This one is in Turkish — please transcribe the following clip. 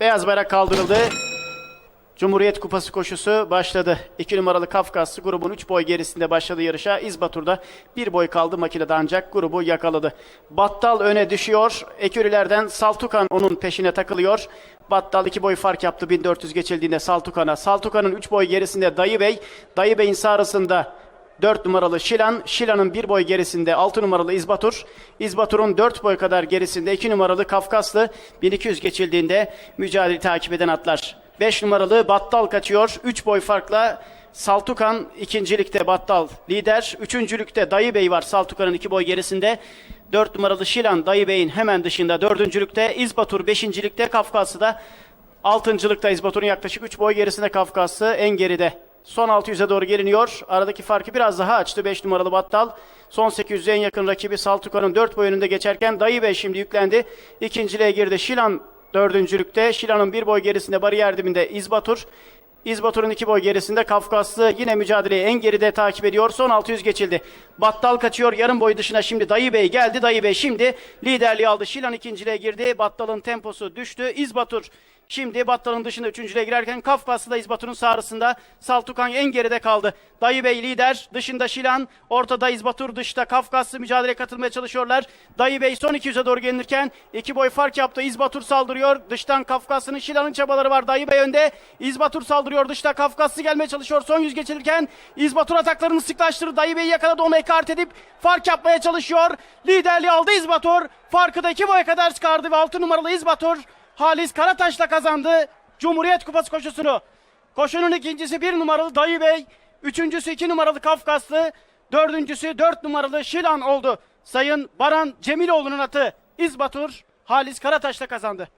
Beyaz bayrak kaldırıldı. Cumhuriyet Kupası koşusu başladı. 2 numaralı Kafkaslı grubun 3 boy gerisinde başladı yarışa. İzbatur'da bir boy kaldı makinede ancak grubu yakaladı. Battal öne düşüyor. Ekürülerden Saltukan onun peşine takılıyor. Battal 2 boy fark yaptı 1400 geçildiğinde Saltukan'a. Saltukan'ın 3 boy gerisinde Dayı Bey. Dayı Bey'in sağrısında 4 numaralı Şilan, Şilan'ın 1 boy gerisinde 6 numaralı İzbatur, İzbatur'un 4 boy kadar gerisinde 2 numaralı Kafkaslı 1200 geçildiğinde mücadele takip eden atlar. 5 numaralı Battal kaçıyor. 3 boy farkla Saltukan ikincilikte Battal lider. Üçüncülükte Dayı Bey var Saltukan'ın 2 boy gerisinde. 4 numaralı Şilan Dayı Bey'in hemen dışında. Dördüncülükte İzbatur beşincilikte Kafkaslı da Altıncılıkta İzbatur'un yaklaşık 3 boy gerisinde Kafkaslı en geride. Son 600'e doğru geliniyor. Aradaki farkı biraz daha açtı 5 numaralı Battal. Son 800'e en yakın rakibi Saltuka'nın 4 boy önünde geçerken Dayı Bey şimdi yüklendi. İkinciliğe girdi. Şilan dördüncülükte. Şilan'ın bir boy gerisinde bariyer dibinde İzbatur. İzbatur'un iki boy gerisinde Kafkaslı yine mücadeleyi en geride takip ediyor. Son 600 geçildi. Battal kaçıyor yarım boy dışına şimdi Dayı Bey geldi. Dayı Bey şimdi liderliği aldı. Şilan ikinciliğe girdi. Battal'ın temposu düştü. İzbatur Şimdi Battal'ın dışında üçüncüye girerken Kafkaslı da İzbatur'un sağrısında Saltukan en geride kaldı. Dayı Bey lider, dışında Şilan, ortada İzbatur, dışta Kafkaslı mücadeleye katılmaya çalışıyorlar. Dayı Bey son 200'e doğru gelinirken iki boy fark yaptı. İzbatur saldırıyor. Dıştan Kafkaslı'nın Şilan'ın çabaları var. Dayı Bey önde. İzbatur saldırıyor. Dışta Kafkaslı gelmeye çalışıyor. Son 100 geçilirken İzbatur ataklarını sıklaştırdı. Dayı Bey yakaladı onu ekart edip fark yapmaya çalışıyor. Liderliği aldı İzbatur. Farkı da iki boya kadar çıkardı ve 6 numaralı İzbatur Halis Karataş'la kazandı Cumhuriyet Kupası koşusunu. Koşunun ikincisi bir numaralı Dayı Bey, üçüncüsü iki numaralı Kafkaslı, dördüncüsü dört numaralı Şilan oldu. Sayın Baran Cemiloğlu'nun atı İzbatur Halis Karataş'la kazandı.